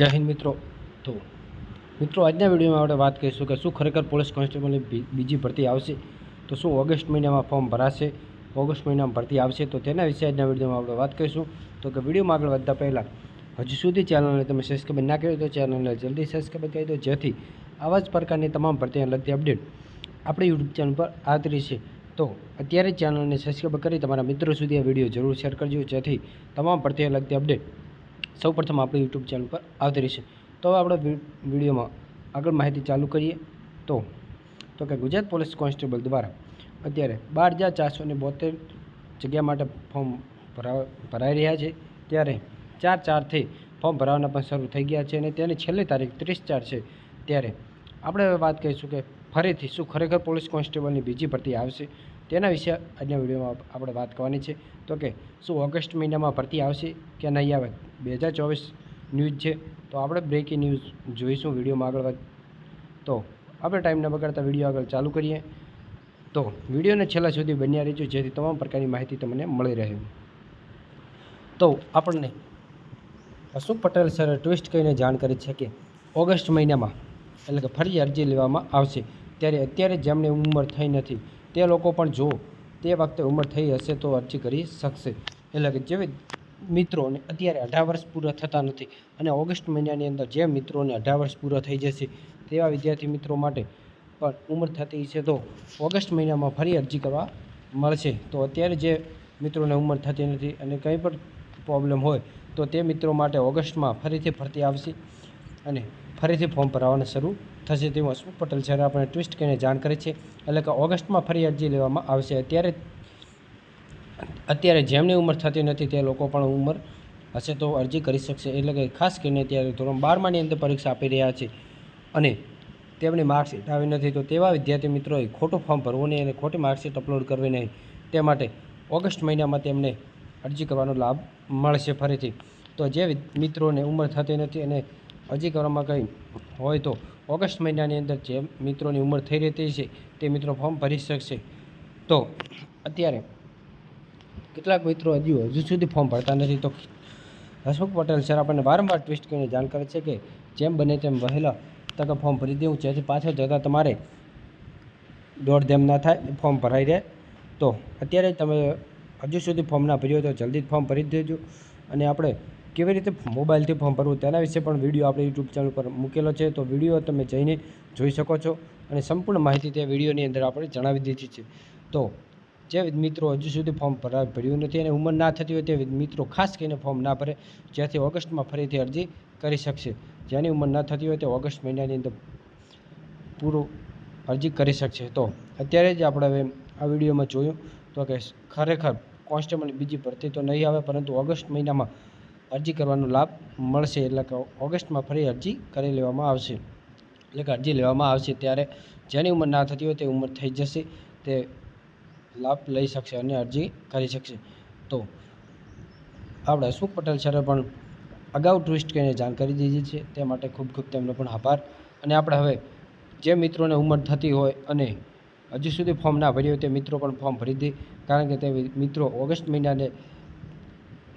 જય હિન્દ મિત્રો. તો મિત્રો, આજના વિડીયોમાં આપણે વાત કરીશું કે શું ખરેખર પોલીસ કોન્સ્ટેબલની બીજી ભરતી આવશે? તો શું ઓગસ્ટ મહિનામાં ફોર્મ ભરાશે? ઓગસ્ટ મહિનામાં ભરતી આવશે? તો તેના વિશે આજના વિડીયોમાં આપણે વાત કરીશું. તો કે વિડીયોમાં આગળ વધતા પહેલાં, હજુ સુધી ચેનલને તમે સબસ્ક્રાઈબ ના કર્યો તો ચેનલને જલ્દી સબસ્ક્રાઈબ કરી દો, જેથી આવા જ પ્રકારની તમામ ભરતીને લગતી અપડેટ આપણે યુટ્યુબ ચેનલ પર આવતી છે તો અત્યારે ચેનલને સબસ્ક્રાઈબ કરી તમારા મિત્રો સુધી આ વીડિયો જરૂર શેર કરજો, જેથી તમામ ભરતીને લગતી અપડેટ સૌ પ્રથમ આપણી યુટ્યુબ ચેનલ પર આવતી રહેશે. તો આપણે વિડીયોમાં આગળ માહિતી ચાલુ કરીએ. તો તો કે ગુજરાત પોલીસ કોન્સ્ટેબલ દ્વારા અત્યારે બાર હજાર ચારસો ને બોતેર જગ્યા માટે ફોર્મ ભરાવા ભરાઈ રહ્યા છે. ત્યારે ચાર ચારથી ફોર્મ ભરાવાના પણ શરૂ થઈ ગયા છે અને તેની છેલ્લી તારીખ ત્રીસ ચાર છે. ત્યારે આપણે વાત કરીશું કે ફરીથી શું ખરેખર પોલીસ કોન્સ્ટેબલની બીજી ભરતી આવશે? તેના વિશે આજના વિડીયોમાં આપણે વાત કરવાની છે. તો કે, શું ઓગસ્ટ મહિનામાં ભરતી આવશે કે નહીં આવે? બે હજાર ચોવીસ ન્યૂઝ છે. તો આપણે બ્રેકિંગ ન્યૂઝ જોઈશું વિડીયોમાં આગળ વધ તો આપણે ટાઈમ ન બગાડતા વીડિયો આગળ ચાલુ કરીએ. તો વિડીયોને છેલ્લા સુધી બન્યા રહેજો, જેથી તમામ પ્રકારની માહિતી તમને મળી રહે. તો આપણને અશોક પટેલ સરે ટ્વિસ્ટ કરીને જાણ કરી છે કે ઓગસ્ટ મહિનામાં એટલે કે ફરી અરજી લેવામાં આવશે. ત્યારે અત્યારે જેમની ઉંમર થઈ નથી તે લોકો પણ જો તે વખતે ઉંમર થઈ હશે તો અરજી કરી શકશે. એટલે કે જેવી મિત્રોને અત્યારે અઢાર વર્ષ પૂરા થતા નથી અને ઓગસ્ટ મહિનાની અંદર જે મિત્રોને અઢાર વર્ષ પૂરા થઈ જશે તેવા વિદ્યાર્થી મિત્રો માટે પણ ઉંમર થતી છે તો ઓગસ્ટ મહિનામાં ફરી અરજી કરવા મળશે. તો અત્યારે જે મિત્રોને ઉંમર થતી નથી અને કંઈ પણ પ્રોબ્લેમ હોય તો તે મિત્રો માટે ઓગસ્ટમાં ફરીથી ભરતી આવશે અને ફરીથી ફોર્મ ભરાવાનું શરૂ થશે તેવું અશોક પટેલ સર આપણે ટ્વિસ્ટ કરીને જાણ કરી છે. એટલે કે ઓગસ્ટમાં ફરી અરજી લેવામાં આવશે. અત્યારે અત્યારે જેમની ઉંમર થતી નથી તે લોકો પણ ઉંમર હશે તો અરજી કરી શકશે. એટલે કે ખાસ કરીને ત્યારે ધોરણ બારમાની અંદર પરીક્ષા આપી રહ્યા છે અને તેમની માર્કશીટ આવી નથી તો તેવા વિદ્યાર્થી મિત્રોએ ખોટું ફોર્મ ભરવું નહીં અને ખોટી માર્કશીટ અપલોડ કરવી નહીં. તે માટે ઓગસ્ટ મહિનામાં તેમને અરજી કરવાનો લાભ મળશે ફરીથી. તો જે મિત્રોને ઉંમર થતી નથી અને અરજી કરવામાં કંઈ હોય તો ઓગસ્ટ મહિનાની અંદર જે મિત્રોની ઉંમર થઈ રહેતી છે તે મિત્રો ફોર્મ ભરી શકશે. તો અત્યારે કેટલાક મિત્રો હજુ હજુ સુધી ફોર્મ ભરતા નથી. તો હસમુખ પટેલ સર આપણને વારંવાર ટ્વિસ્ટ કરીને જાણ કરે છે કે જેમ બને તેમ વહેલા તકે ફોર્મ ભરી દેવું જેથી પાછળ જતાં તમારે દોડધેમ ના થાય, ફોર્મ ભરાઈ રહે. તો અત્યારે તમે હજુ સુધી ફોર્મ ના ભર્યું તો જલ્દી ફોર્મ ભરી દેજો. અને આપણે કેવી રીતે મોબાઈલથી ફોર્મ ભરવું તેના વિશે પણ વીડિયો આપણે યુટ્યુબ ચેનલ પર મૂકેલો છે. તો વીડિયો તમે જઈને જોઈ શકો છો અને સંપૂર્ણ માહિતી તે વિડીયોની અંદર આપણે જણાવી દીધી છે. તો જે મિત્રો હજુ સુધી ફોર્મ ભરા, ભર્યું નથી અને ઉંમર ના થતી હોય તે મિત્રો ખાસ કરીને ફોર્મ ના ભરે જ્યાંથી ઓગસ્ટમાં ફરીથી અરજી કરી શકશે. જેની ઉંમર ના થતી હોય તે ઓગસ્ટ મહિનાની અંદર પૂરું અરજી કરી શકશે. તો અત્યારે જ આપણે હવે આ વિડીયોમાં જોયું તો કે ખરેખર કોન્સ્ટેબલની બીજી ભરતી તો નહીં આવે, પરંતુ ઓગસ્ટ મહિનામાં અરજી કરવાનો લાભ મળશે. એટલે કે ઓગસ્ટમાં ફરી અરજી કરી લેવામાં આવશે. એટલે કે અરજી લેવામાં આવશે ત્યારે જેની ઉંમર ના થતી હોય તે ઉંમર થઈ જશે. તે લાભ લઈ શકશે અને અરજી કરી શકશે. તો આપણે અશોક પટેલ સરે પણ અગાઉ ટ્વિસ્ટ કરીને જાણ કરી દીધી છે. તે માટે ખૂબ ખૂબ તેમનો પણ આભાર. અને આપણે હવે જે મિત્રોને ઉંમર થતી હોય અને હજુ સુધી ફોર્મ ના ભર્યું હોય તે મિત્રો પણ ફોર્મ ભરી દે. કારણ કે તે મિત્રો ઓગસ્ટ મહિનાને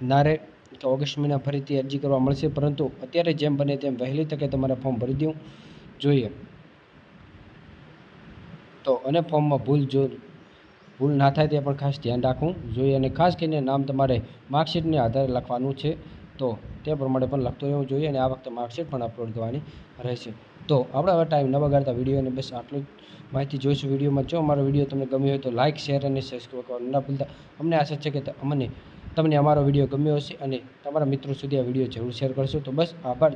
ના કે ઓગસ્ટ મહિના ફરીથી અરજી કરવા મળશે. પરંતુ અત્યારે જેમ બને તેમ વહેલી તકે તમારે ફોર્મ ભરી દેવું જોઈએ. તો અને ફોર્મમાં ભૂલ જો ભૂલ ના થાય તે પણ ખાસ ધ્યાન રાખવું જોઈએ અને ખાસ કરીને નામ તમારે માર્કશીટને આધારે લખવાનું છે. તો તે પ્રમાણે પણ લખતો રહેવું જોઈએ અને આ વખતે માર્કશીટ પણ અપલોડ કરવાની રહેશે. તો આપણે હવે ટાઈમ ન બગાડતા વિડીયોને બસ આટલું જ માહિતી જોઈશું વિડીયોમાં. જો અમારો વીડિયો તમને ગમ્યો હોય તો લાઇક શેર અને સબસ્ક્રાઈબ કરવાનું ના ભૂલતા. અમને આશા છે કે ત- અમને તમને અમારો વીડિયો ગમ્યો હશે અને તમારા મિત્રો સુધી આ વીડિયો જરૂર શેર કરશો. તો બસ, આભાર.